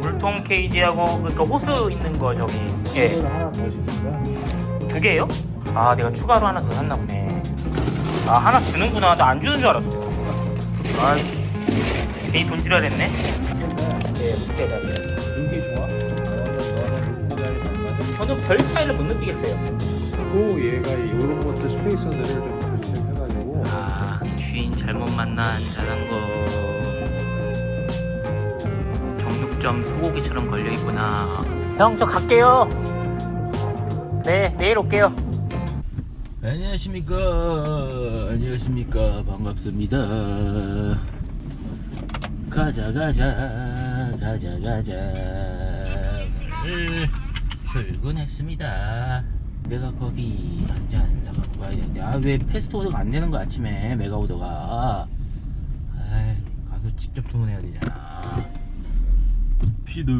물통 케이지하고 그러니까 호스 있는 거 저기. 예. 두 개요? 아 내가 추가로 하나 더 샀나 보네. 아 하나 주는구나. 나 안 주는 줄 알았어. 아이씨. 괜히 돈 지랄 했네? 네 못해다 저도 별 차이를 못 느끼겠어요. 그리고 얘가 이런 것들 스페이서들을 좀 교체해가지고. 아 주인 잘못 만난 자전거. 정육점 소고기처럼 걸려 있구나. 형 저 갈게요. 네 내일 올게요. 안녕하십니까. 안녕하십니까. 반갑습니다. 가자 가자. 가자 가자. 오늘 출근했습니다. 메가컵이 한잔 사갖고 가야 되는데. 아 왜 패스트 오더가 안 되는 거야 아침에? 메가 오더가. 아이 가서 직접 주문해야 되잖아. 피드.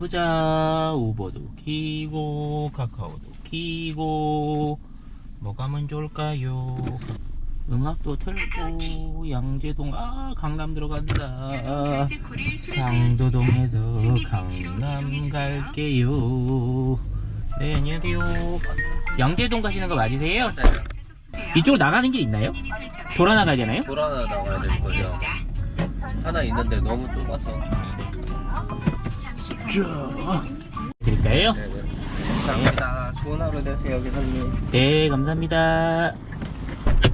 보자. 우버도 키고 카카오도 키고 뭐 가면 좋을까요 음악도 틀고 양재동 아 강남 들어간다 상도동에서 강남 갈게요 네 안녕하세요 양재동 가시는 거 맞으세요? 이쪽으로 나가는 길 있나요? 돌아 나가야 되나요? 돌아 나가야 될 거죠. 하나 있는데 너무 좁아서. 드릴까요? 네, 네. 감사합니다. 좋은 하루 되세요, 기사님. 네, 감사합니다.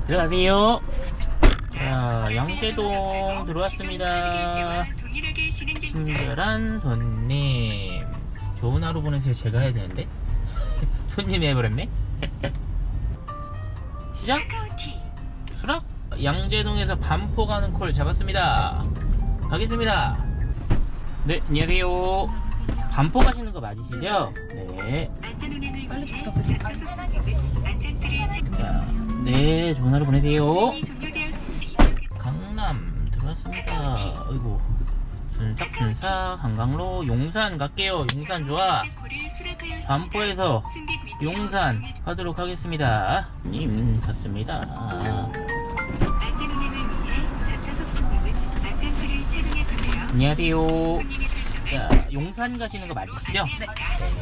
들어가세요. 자, 양재동 들어왔습니다. 친절한 손님. 좋은 하루 보내세요. 제가 해야 되는데. 손님이 해버렸네. 시작? 수락? 양재동에서 반포 가는 콜 잡았습니다. 가겠습니다. 네, 안녕하세요. 반포 가시는 거 맞으시죠? 네. 안전운행을 위해 자초석 손님은 안전띠를 착 자, 네, 좋은 하루 보내세요. 강남 들어왔습니다. 아이고, 순삭순삭 한강로 용산 갈게요. 용산 좋아. 반포에서 용산 하도록 하겠습니다. 님 갔습니다. 안전운행을 위해 자초석 손님은 안전띠를 착용해 주세요. 안녕하세요. 자, 용산 가시는 거 맞으시죠?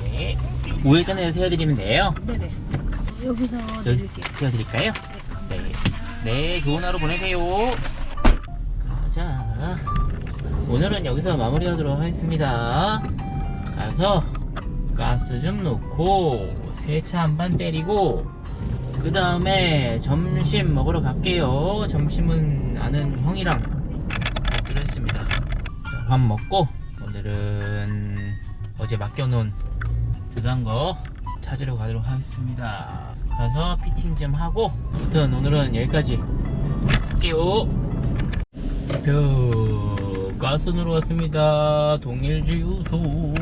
네. 우회전해서 세워드리면 돼요. 네네. 여기서 여기 드릴게요. 세워드릴까요? 네. 네, 좋은 하루 보내세요. 가자. 오늘은 여기서 마무리하도록 하겠습니다. 가서 가스 좀 넣고 세차 한 번 때리고 그 다음에 점심 먹으러 갈게요. 점심은 아는 형이랑 먹기로 했습니다. 자, 밥 먹고 오늘은 어제 맡겨놓은 자전거 찾으러 가도록 하겠습니다. 가서 피팅 좀 하고 아무튼 오늘은 여기까지 할게요. 표 가스 으로 왔습니다. 동일주유소.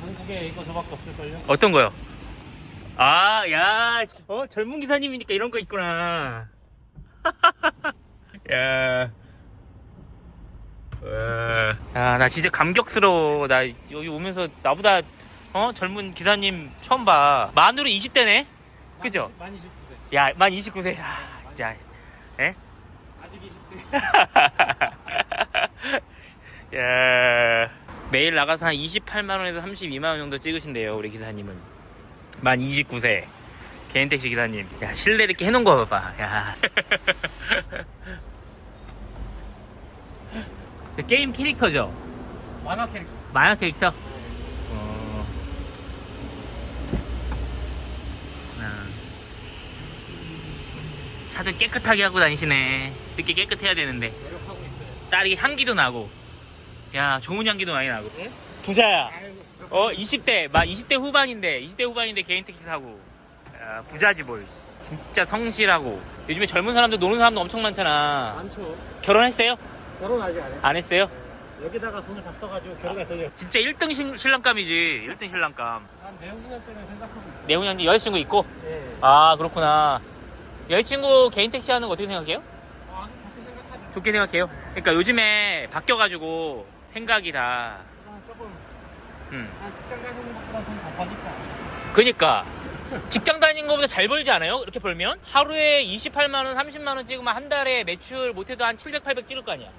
한국에 이거 저밖에 없을걸요? 어떤 거요? 아, 야, 어, 젊은 기사님이니까 이런 거 있구나. 야. 와. 야, 나 진짜 감격스러워. 나 여기 오면서 나보다, 어, 젊은 기사님 처음 봐. 만으로 20대네? 그죠? 많이 19세. 야, 만 29세. 야, 진짜. 에? 아직 20대. 야. 매일 나가서 한 28만원에서 32만원 정도 찍으신대요, 우리 기사님은. 만 29세. 개인 택시 기사님. 야, 실내 이렇게 해놓은 거 봐봐. 야. 저 게임 캐릭터죠? 만화 캐릭터. 만화 캐릭터? 어. 아. 차도 깨끗하게 하고 다니시네. 이렇게 깨끗해야 되는데. 딸이 향기도 나고 야 좋은 향기도 많이 나고 부자야. 어, 20대, 막 20대 후반인데, 20대 후반인데 개인 택시 사고. 야, 부자지 뭘. 진짜 성실하고. 요즘에 젊은 사람들 노는 사람도 엄청 많잖아. 많죠. 결혼했어요? 결혼 아직 안 해. 안 했어요? 여기다가 돈을 다 써가지고 결혼했어요. 진짜 1등 신, 신랑감이지. 1등 신랑감. 한 내후년쯤에 생각하고 있어요. 내 후년 여자친구 있고? 예. 아, 그렇구나. 여자친구 개인 택시 하는 거 어떻게 생각해요? 아, 그렇게 생각하죠. 좋게 생각해요. 그러니까 요즘에 바뀌어가지고 생각이 다, 아, 조금 음. 한 직장 가는 것보다 좀 답하니까. 그니까 직장 다니는 것보다 잘 벌지 않아요? 이렇게 벌면 하루에 28만 원, 30만 원 찍으면 한 달에 매출 못해도 한 700, 800 찍을 거 아니야?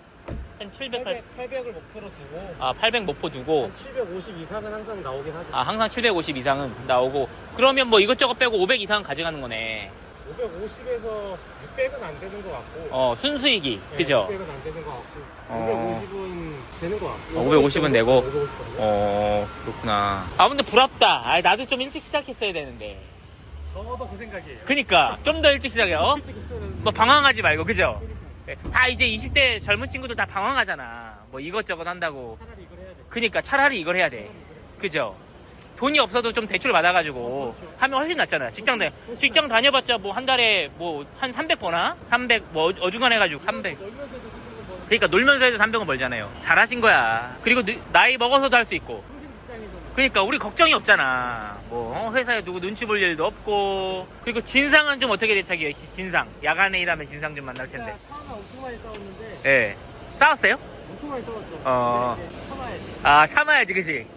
한 700, 800, 800, 800을 목표로 두고 아 800 목표 두고 한 750 이상은 항상 나오긴 하죠. 아 항상 750 이상은 나오고 그러면 뭐 이것저것 빼고 500 이상은 가져가는 거네. 550에서 600은 안 되는 것 같고. 어 순수익이 네, 그죠? 600은 안 되는 것 같고. 어. 550은 되는 것 같고. 어, 550은 내고. 550은. 어 그렇구나. 아 근데 부럽다. 아 나도 좀 일찍 시작했어야 되는데. 저도 그 생각이에요. 그니까 좀 더 일찍 시작해요. 일찍 있으면 뭐 방황하지 말고 그죠? 네, 다 이제 20대 젊은 친구들 다 방황하잖아. 뭐 이것저것 한다고. 차라리 이걸 해야 돼. 그니까 차라리 이걸 해야 돼. 그죠? 돈이 없어도 좀 대출 받아가지고 하면 훨씬 낫잖아. 직장 다 직장 다녀봤자 뭐 한 달에 뭐 한 300 버나? 300뭐 어- 어중간 해가지고 300. 놀면서도 그런 거 그러니까 놀면서 해도 300원 벌잖아요. 잘하신 거야. 그리고 느- 나이 먹어서도 할 수 있고. 그러니까 우리 걱정이 없잖아. 뭐 어, 회사에 누구 눈치 볼 일도 없고. 그리고 진상은 좀 어떻게 대책이에요? 시- 진상. 야간에 일하면 진상 좀 만날 텐데. 진짜 처음에 엄청 많이 싸웠는데 예. 싸웠어요? 엄청 많이 싸웠죠. 어. 근데 이제 참아야지. 아 참아야지 그지?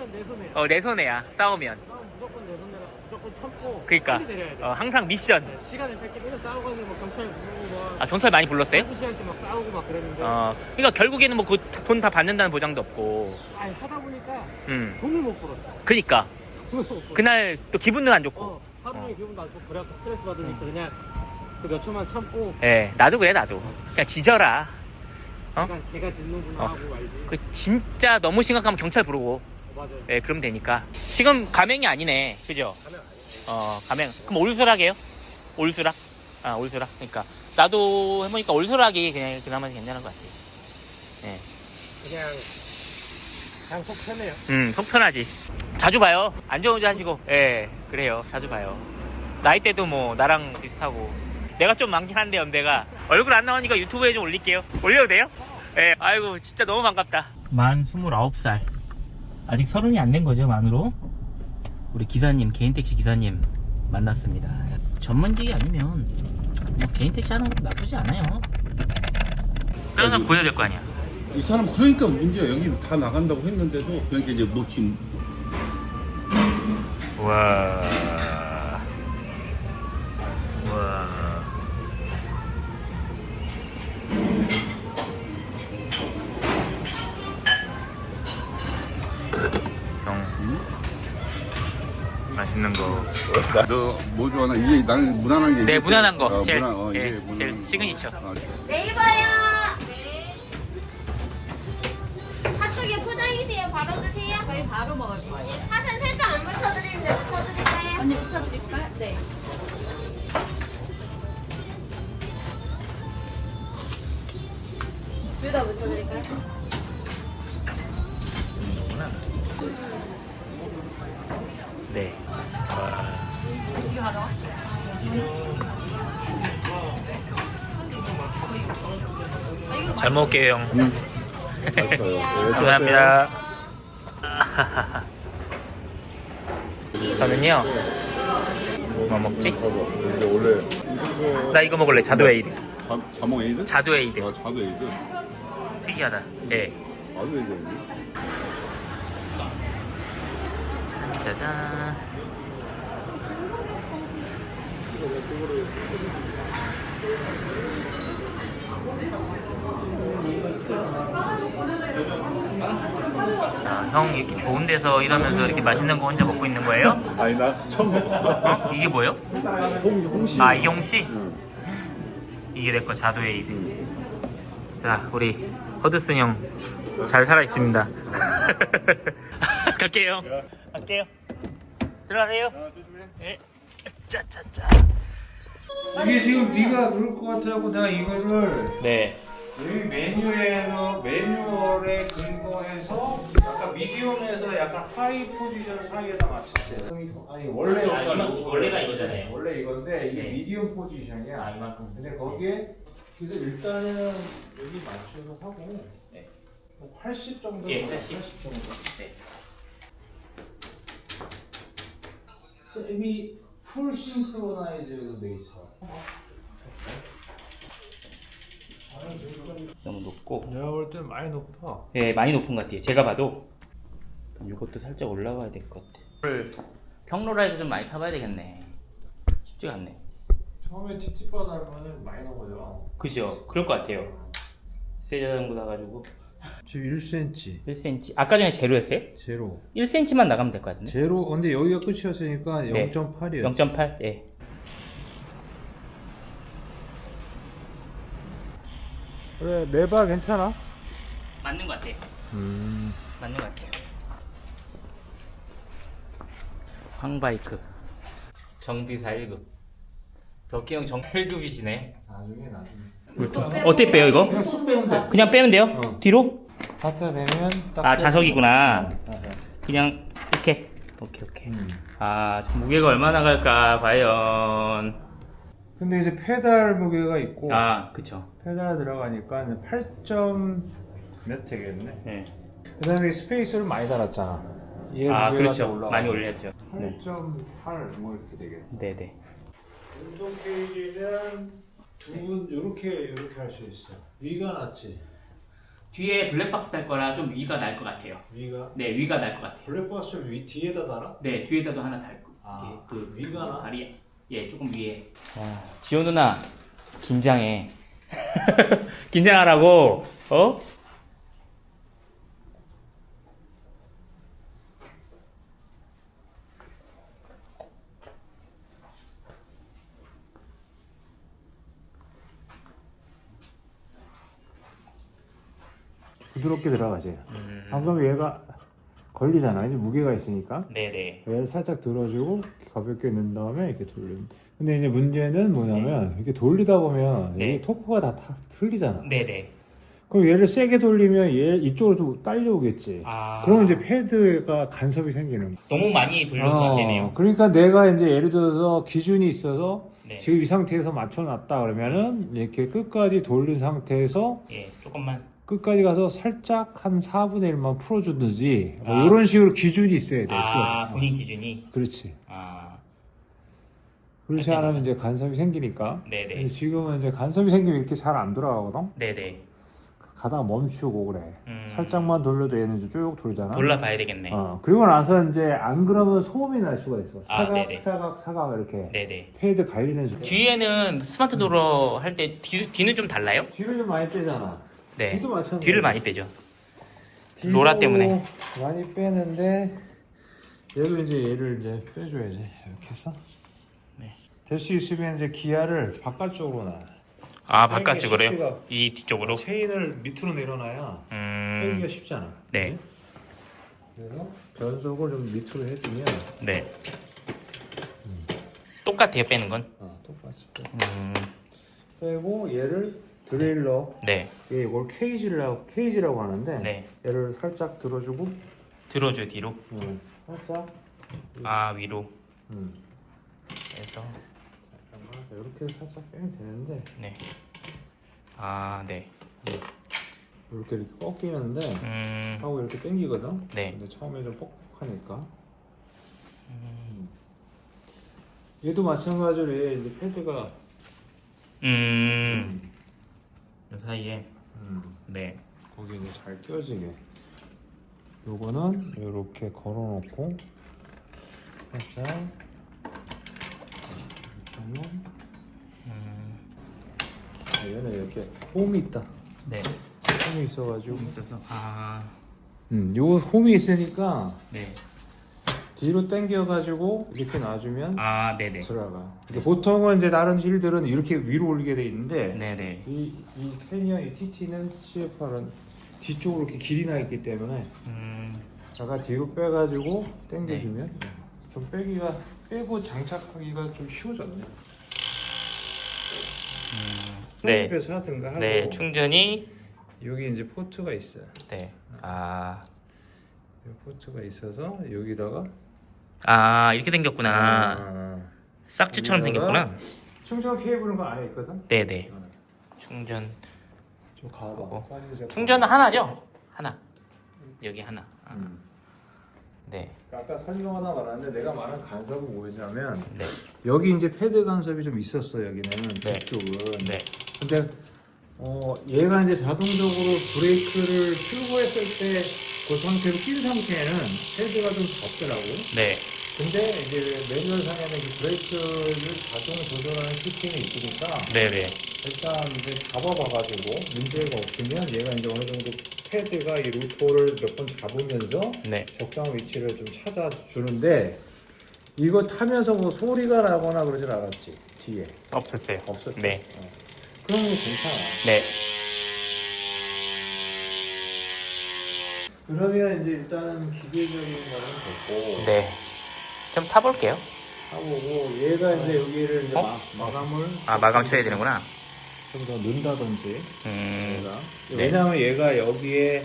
싸우면 내 손해야. 어 내 손해야 싸우면. 싸우면 무조건 내 손해라. 무조건 참고 빨리 내려야 돼. 어, 항상 미션. 네, 시간을 뺏기 맨날 싸우고는 뭐 경찰 부르고 막 아 경찰 많이 불렀어요? 한두 시간씩 막 싸우고 막 그랬는데 어 그러니까 결국에는 뭐 그 돈 다 받는다는 보장도 없고. 아니 하다 보니까 음. 돈을 못 벌었어. 그니까 돈을 못 벌었어. 그날 또 기분도 안 좋고. 어, 하루 종일 어. 기분도 안 좋고 그래갖고 스트레스 받으니까 그냥 그 몇 초만 참고 예 나도 그래 나도. 그냥 지져라. 어? 그냥 걔가 짖는구나 어. 하고 알지. 그 진짜 너무 심각하면 경찰 부르고. 어, 맞아요. 예, 그럼 되니까. 지금 가맹이 아니네. 그죠? 아니지. 어, 가맹. 그럼 올수락이에요? 올수락? 아, 올수락. 그러니까. 나도 해보니까 올수락이 그냥 그나마 괜찮은 것 같아. 예. 그냥 그냥 속 편해요. 음, 속 편하지. 자주 봐요. 안전운전 하시고. 예, 그래요. 자주 봐요. 나이대도 뭐, 나랑 비슷하고. 내가 좀 많긴 한데, 연배가. 얼굴 안 나오니까 유튜브에 좀 올릴게요. 올려도 돼요? 예, 아이고, 진짜 너무 반갑다. 만 29살. 아직 서른이 안 된 거죠, 만으로? 우리 기사님, 개인 택시 기사님 만났습니다. 전문직이 아니면, 뭐, 개인 택시 하는 것도 나쁘지 않아요. 항상 보여야 될 거 아니야. 이 사람 그러니까 문제야 여기 다 나간다고 했는데도 그러니까 이제 뭐 지금 와. 와. 맛있는 거. 너뭐 좋아하나 이게 나는 무난한 게 네, 이게 무난한 거. 어, 제일, 무난, 어, 예, 이게 제일 무난한 거. 시그니처. 아, 내일 봐요. 핫도그 포장이세요? 바로 드세요? 저희 바로 먹을 거예요. 팥은 살짝 안 묻혀드리는데 묻혀드릴까요? 언니 묻혀드릴까요? 네. 둘다 묻혀드릴까요? 네. 잘 먹을게요, 형. 감사합니다. 저는요, 뭐 먹지? 이게 원래 나 이거 먹을래, 자두 에이드. 자, 자몽 에이드? 자두 에이드. 아, 자두 에이드? 특이하다. 예. 자두 에이드 짜잔. 야, 형 이렇게 좋은 데서 일하면서 이렇게 맛있는 거 혼자 먹고 있는 거예요? 아니 나 처음 먹어 이게 뭐예요? 홍, 홍시 아, 이용씨? 응. 이게 내 거 자두에이드. 자, 우리 허드슨 형 잘 살아 있습니다. 갈게요. 갈게요. 들어가세요. 예. 짜짜짜. 이게 지금 네가 그럴 것 같아고 내가 이거를 네. 여기 메뉴에서 매뉴얼에 근거해서 아까 미디움에서 약간 하이 포지션 사이에다 맞추세요. 아니 원래 아, 여기가 이거- 원래가 이거잖아요. 원래 이건데 이게 네. 미디움 포지션이야. 아 이만큼. 근데 거기에 그래서 일단은 여기 맞춰서 하고 네. 뭐80 정도 예, 80. 정도. 네. 세미 풀 싱크로나이즈로 돼 있어. 너무 높고. 내가 볼 땐 많이 높아. 예, 많이 높은 것 같아요. 제가 봐도 이것도 살짝 올라가야 될 것 같아. 를 평로라에서 좀 많이 타봐야 되겠네. 쉽지가 않네. 처음에 찝찝하다 하면은 많이 넘어져. 그죠? 그럴 것 같아요. 세 자전거 사가지고 지금 1cm 1cm. 아까 전에 제로였어요? 제로. 1cm만 나가면 될 것 같은데. 제로. 근데 여기가 끝이었으니까 네. 0.8이었지. 0.8. 예. 그래 레바 괜찮아? 맞는 것 같아요. 음. 맞는 것 같아요. 황바이크 정비사 1급 덕기 형 정비 1급이시네 나중에 나중에. 어떻게 빼요 이거? 그냥 쑥 빼면 돼. 그냥 빼면 돼요? 어. 뒤로? 갖다 대면 딱. 아 자석이구나 어, 어. 그냥 이렇게 오케이 오케이 음. 아 무게가 얼마나 갈까 과연 근데 이제 페달 무게가 있고 아 그쵸 페달 들어가니까 이제 8몇 되겠네. 네. 그다음에 스페이스를 많이 달았잖아. 얘 아 무게가 그렇죠 더 올라가고. 많이 올렸죠 네. 8.8 뭐 이렇게 되겠네. 네네 왼쪽 페이지는 두 분 이렇게 이렇게 할 수 있어. 위가 낫지. 뒤에 블랙박스 달 거라 좀 위가 날 것 같아요 위가 네 위가 날 것 같아요 블랙박스 위 뒤에다 달아? 네 뒤에다도 하나 달고 아, 그 위가 나? 다리 예 조금 위에 아, 지호 누나 긴장해 긴장하라고 어? 부드럽게 들어가지. 음, 아, 그럼 얘가 걸리잖아. 이제 무게가 있으니까. 네네 얘를 살짝 들어주고 가볍게 넣은 다음에 이렇게 돌리면 돼. 근데 이제 문제는 뭐냐면 이렇게 돌리다 보면 네. 토크가 다, 다 틀리잖아. 네네 그럼 얘를 세게 돌리면 얘 이쪽으로 좀 딸려오겠지. 아 그러면 이제 패드가 간섭이 생기는 거야. 너무 많이 돌려것 어, 같네요 그러니까 내가 이제 예를 들어서 기준이 있어서 네. 지금 이 상태에서 맞춰놨다 그러면은 이렇게 끝까지 돌린 상태에서 예 조금만 끝까지 가서 살짝 한 4분의 1만 풀어주든지 뭐 아. 이런 식으로 기준이 있어야 돼. 아 또. 본인 기준이 그렇지. 아 그렇지 않으면 이제 간섭이 생기니까. 네네 근데 지금은 이제 간섭이 생기면 이렇게 잘 안 돌아가거든. 네네 가다가 멈추고 그래. 음. 살짝만 돌려도 얘는 쭉 돌잖아. 골라봐야 되겠네 어, 그리고 나서 이제 안 그러면 소음이 날 수가 있어. 아, 사각, 네네. 사각, 사각 이렇게 네네 패드 갈리는 수. 뒤에는 스마트 도어 할때 뒤는 좀 달라요? 뒤를 좀 많이 빼잖아. 네 뒤도 마찬가지. 뒤를 많이 빼죠 뒤도 로라 때문에. 많이 빼는데 얘도 이제 얘를 이제 빼줘야지 이렇게 해서 네. 될 수 있으면 이제 기아를 바깥쪽으로 놔 아 바깥쪽으로요? 이 뒤쪽으로 체인을 밑으로 내려놔야 빼기가 음 쉽잖아 네. 그래서 변속을 좀 밑으로 해주면 네. 똑같아요 빼는 건. 어, 똑같이 빼. 음, 빼고 얘를 드레일러 네, 얘 이걸 케이지라고 케이지라고 하는데 네. 얘를 살짝 들어주고 들어줘 뒤로. 음, 살짝 아 위로. 음, 해서 잠깐만 이렇게 살짝 빼면 되는데 네. 아 네. 이렇게 이렇게 꺾이는데 음, 하고 이렇게 당기거든. 네. 근데 처음에 좀 뻑뻑하니까. 얘도 마찬가지로 얘 이제 패드가 음. 이 사이에 음, 네. 거기 이제 잘 껴지게. 요거는 이렇게 걸어놓고 살짝 음, 얘는 이렇게 홈이 있다. 네. 홈이 있어가지고. 있어서 아 음, 요 홈이 있으니까 네. 뒤로 당겨가지고 이렇게 놔주면 아 네네. 들어가. 근데 보통은 이제 다른 휠들은 이렇게 위로 올리게 돼 있는데 네네. 이, 이 캐니언 이 TT는 CFR은 뒤쪽으로 이렇게 길이 나 있기 때문에 음, 제가 뒤로 빼가지고 당겨주면 좀 빼기가 빼고 장착하기가 좀 쉬워졌네. 네. 손쉽에서 하든가 하고 음. 네 충전이 여기 이제 포트가 있어요. 네. 아 포트가 있어서 여기다가 아 이렇게 생겼구나. 아, 싹지처럼 생겼구나. 충전 케이블은 그 안에 있거든. 네네. 충전. 좀 가봐. 어. 충전은 하나죠? 하나. 여기 하나. 아, 음. 네. 아까 설명하다 말았는데 내가 말한 간섭은 뭐였냐면 네. 여기 이제 패드 간섭이 좀 있었어 여기는 네. 뒤쪽은. 네. 근데 어 얘가 이제 자동적으로 브레이크를 출고했을 때 그 상태로 낀 상태에는 패드가 좀 덥더라고. 네. 근데 이제 매뉴얼 상에는 그 브레이크를 자동 조절하는 시스템이 있으니까 네네. 일단 이제 잡아봐가지고 문제가 없으면 얘가 이제 어느 정도 패드가 이 루터를 몇 번 잡으면서 네. 적당한 위치를 좀 찾아주는데 이거 타면서 뭐 소리가 나거나 그러진 않았지 뒤에 없었어요. 없었어. 네. 어. 그런 거 괜찮아. 네. 그러면 이제 일단은 기계적인 거는 됐고 네. 좀 타볼게요. 하고 얘가 이제 여기를 이제 어? 마, 마감을 아 마감 쳐야 되는구나. 좀 더 넣는다든지 음. 얘가 네. 왜냐하면 얘가 여기에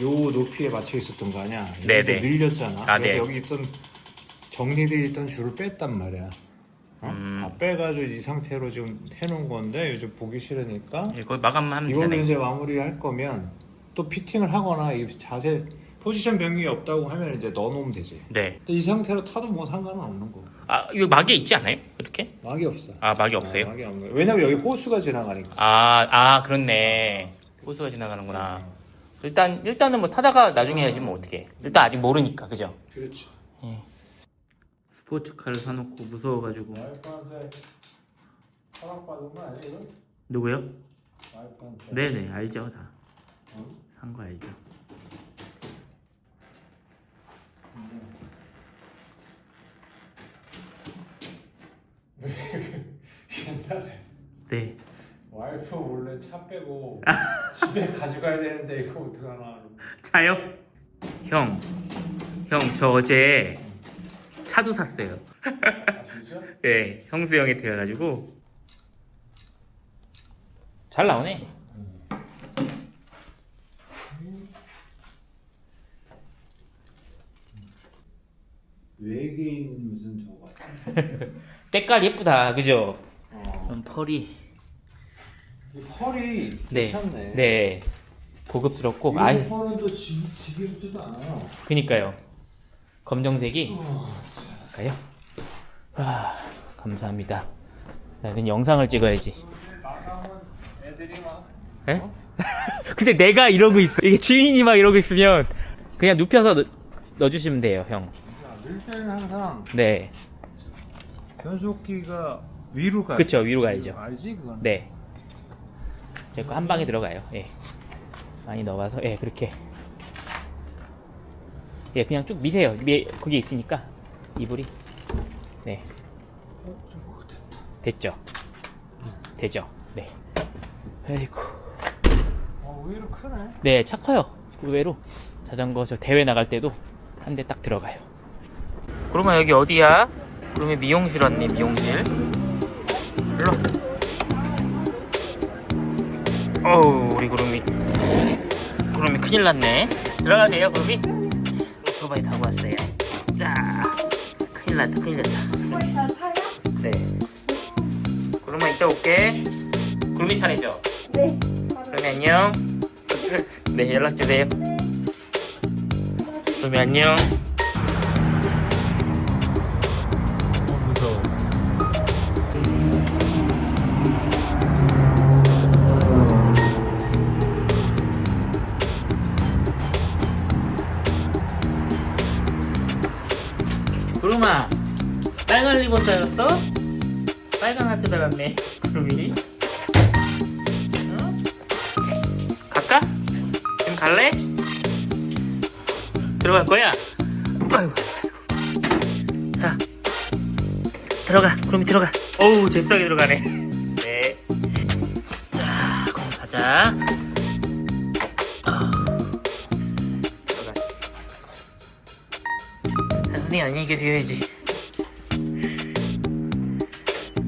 요 높이에 맞춰 있었던 거 아니야 네, 여기서 네. 늘렸잖아 아, 그래서 네. 여기 있던 정리되어 있던 줄을 뺐단 말이야 어? 음. 다 빼가지고 이 상태로 지금 해놓은 건데 요즘 보기 싫으니까 이거 마감하면 이걸로 되네. 이제 마무리할 거면 또 피팅을 하거나 이 자세 포지션 변경이 없다고 하면 이제 넣어놓으면 되지 네. 근데 이 상태로 타도 뭐 상관은 없는 거 아 이거 막이 있지 않아요? 이렇게? 막이 없어 아 막이 없어요? 어, 막이 없는 거야 왜냐면 여기 호수가 지나가니까 아, 아, 그렇네. 호수가 지나가는구나. 일단, 일단은 뭐 타다가 나중에 해야지 뭐 어떻게. 일단 아직 모르니까, 그죠? 그렇지 스포츠카를 사놓고 무서워가지고. 와이프한테 허락받은 거 이거? 누구요? 와이프한테 네네, 알죠, 다. 어? 산거 알죠. 옛날에 네. 와이프 몰래 차 빼고 집에 가져가야 되는데 이거 어떡하나 차요? 형. 형, 저 어제 차도 샀어요. 아 진짜? 네, 형수 형한테 가가지고. 잘 나오네. 외계인 무슨 저거 때깔 예쁘다, 그죠? 어. 좀 펄이. 이 펄이 네. 괜찮네 네. 고급스럽고, 이 아이, 펄은 또 지, 지겹지도 않아 그니까요. 검정색이. 가요? 아, 감사합니다. 나는 영상을 찍어야지. 마감은 애들이 막 에? 근데 내가 이러고 있어. 이게 주인이 막 이러고 있으면 그냥 눕혀서 넣, 넣어주시면 돼요, 형. 늘 때는 항상 네. 변속기가 위로 가요 그쵸, 위로 가야죠. 알지 그건? 네. 제거 한 방에 들어가요. 예. 많이 넣어서, 예, 그렇게. 예, 그냥 쭉 미세요. 미, 거기 있으니까. 이불이. 네. 됐죠? 되죠? 네. 아이고. 어, 의외로 크네 네, 차 커요. 의외로. 자전거 저 대회 나갈 때도 한 대 딱 들어가요. 그러면 여기 어디야? 그러면 미용실 왔네, 미용실. 일로. 어우, 우리 구름이. 구름이 큰일 났네. 들어가도 돼요, 구름이? 오토바이 타고 왔어요. 자, 큰일 났다, 큰일 났다. 네. 구름아, 이따 올게. 구름이 차례죠? 네. 그러면 안녕. 네, 연락 주세요. 그러면 안녕. 구름아, 빨간 리본 달았어? 빨간 하트 달았네, 구름이. 응? 갈까? 지금 갈래? 들어갈 거야? 자, 들어가. 그럼 들어가. 어우, 잽싸게 들어가네. 네. 자, 선생님 안녕히 계세요, 해야지.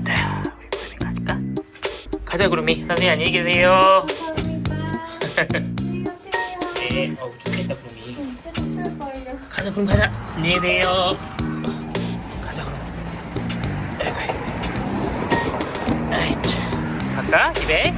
자, 우리 구름이 갈까? 가자, 구름이. 선생님 안녕히 계세요. 네, 어우, 좋겠다, 구름이. 가자 그럼 가자 안녕히 계세요 가자 그럼 아이 참 갈까 집에?